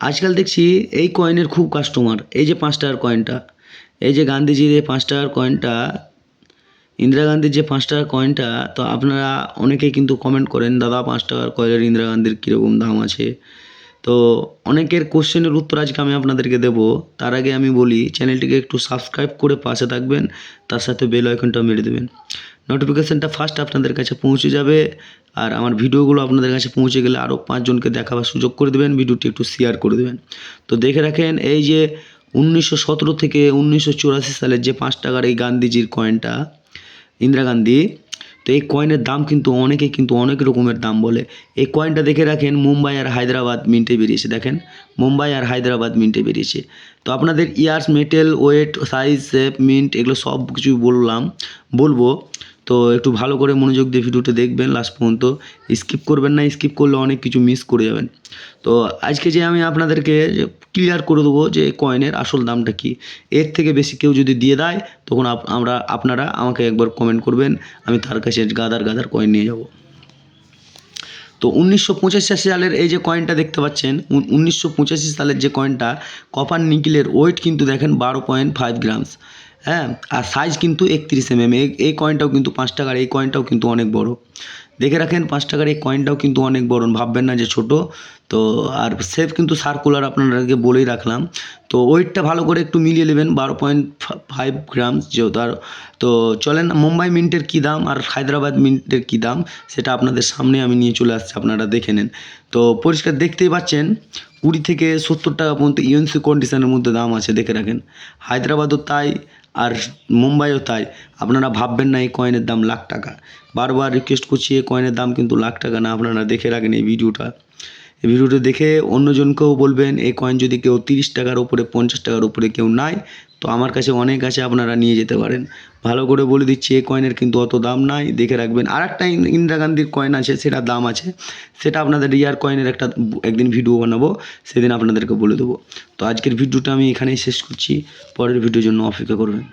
আজকাল দেখছি এই কয়েনের খুব কাস্টমার এই যে পাঁচ টাকার কয়েনটা এই যে গান্ধীজির এই পাঁচ টাকার কয়েনটা ইন্দিরা গান্ধীর যে পাঁচ টাকার কয়েনটা তো আপনারা অনেকেই কিন্তু কমেন্ট করেন, দাদা, পাঁচ টাকার কয়েনের ইন্দিরা গান্ধীর কীরকম দাম আছে? তো অনেকের কোশ্চেনের উত্তর আজকে আমি আপনাদেরকে দেবো। তার আগে আমি বলি চ্যানেলটিকে একটু সাবস্ক্রাইব করে পাশে থাকবেন, তার সাথে বেল আইকনটা মেরে দেবেন। নোটিফিকেশানটা ফার্স্ট আপনাদের কাছে পৌঁছে যাবে। আর আমার ভিডিওগুলো আপনাদের কাছে পৌঁছে গেলে আরও পাঁচজনকে দেখাবার সুযোগ করে দেবেন, ভিডিওটি একটু শেয়ার করে দেবেন। তো দেখে রাখেন, এই যে উনিশশো সতেরো থেকে উনিশশো চুরাশি সালের যে পাঁচ টাকার এই গান্ধীজির কয়েনটা ইন্দিরা গান্ধী, তো এই কয়েনের দাম কিন্তু অনেকে কিন্তু অনেক রকমের দাম বলে। এই কয়েনটা দেখে রাখেন, মুম্বাই আর হায়দ্রাবাদ মিন্টে বেরিয়েছে, দেখেন। মুম্বাই আর হায়দ্রাবাদ মিন্টে বেরিয়েছে। তো আপনাদের years, metal, weight, size, shape, mint, এগুলো সব কিছু বললাম, বলব। তো একটু ভালো করে মনোযোগ দিয়ে ভিডিওটা দেখবেন লাস্ট পর্যন্ত। স্কিপ করবেন না স্কিপ করলে অনেক কিছু মিস করে যাবেন। তো আজকে যে আমি আপনাদেরকে ক্লিয়ার করে দেবো যে কয়েনের আসল দামটা কি, এর থেকে বেশি কেউ যদি দিয়ে দেয়, তখন আমরা, আপনারা আমাকে একবার কমেন্ট করবেন, আমি তার কাছে গাদার গাদার কয়েন নিয়ে যাব। তো উনিশশো পঁচাশি সালের এই যে কয়েনটা দেখতে পাচ্ছেন উনিশশো পঁচাশি সালের যে কয়েনটা কপার নিকেলের ওয়েট কিন্তু দেখেন বারো পয়েন্ট ফাইভ গ্রামস হ্যাঁ আর সাইজ কিন্তু একত্রিশ এমএম এম এই কয়েনটাও কিন্তু পাঁচ টাকার, এই কয়েনটাও কিন্তু অনেক বড়। দেখে রাখেন, পাঁচ টাকার এই কয়েনটাও কিন্তু অনেক বড়। ভাববেন না যে ছোট। তো আর সেফ কিন্তু সার্কুলার আপনাদেরকে বলেই রাখলাম। তো ওয়েটটা ভালো করে একটু মিলিয়ে নেবেন, বারো পয়েন্ট ফাইভ গ্রাম যেহেতু আর। তো চলেন, মুম্বাই মিন্টের কী দাম আর হায়দ্রাবাদ মিন্টের কী দাম সেটা আপনাদের সামনে আমি নিয়ে চলে আসছি, আপনারা দেখে নেন। তো পরিষ্কার দেখতেই পাচ্ছেন, কুড়ি থেকে সত্তর টাকা পর্যন্ত ইউএনসি কন্ডিশনের মধ্যে দাম আছে, দেখে রাখেন। হায়দ্রাবাদও তাই আর মুম্বাইও তাই। আপনারা ভাববেন না এই কয়েনের দাম লাখ টাকা। বারবার রিকোয়েস্ট করছি এই কয়েনের দাম কিন্তু লাখ টাকা না, আপনারা দেখে রাখেন এই ভিডিওটা। এই ভিডিওটা দেখে অন্যজনকেও বলবেন, এই কয়েন যদি কেউ তিরিশ টাকার উপরে, পঞ্চাশ টাকার উপরে কেউ নাই তো আমার কাছে অনেক আছে, আপনারা নিয়ে যেতে পারেন। ভালো করে বলে দিচ্ছি, এই কয়েনের কিন্তু অত দাম নাই, দেখে রাখবেন। আর একটা ইন্দিরা গান্ধীর কয়েন আছে, সেটা দাম আছে। সেটা আপনাদের রিয়ার কয়েনের একটা একদিন ভিডিও বানাবো, সেদিন আপনাদেরকে বলে দেবো। তো আজকের ভিডিওটা আমি এখানেই শেষ করছি, পরের ভিডিওর জন্য অপেক্ষা করবেন।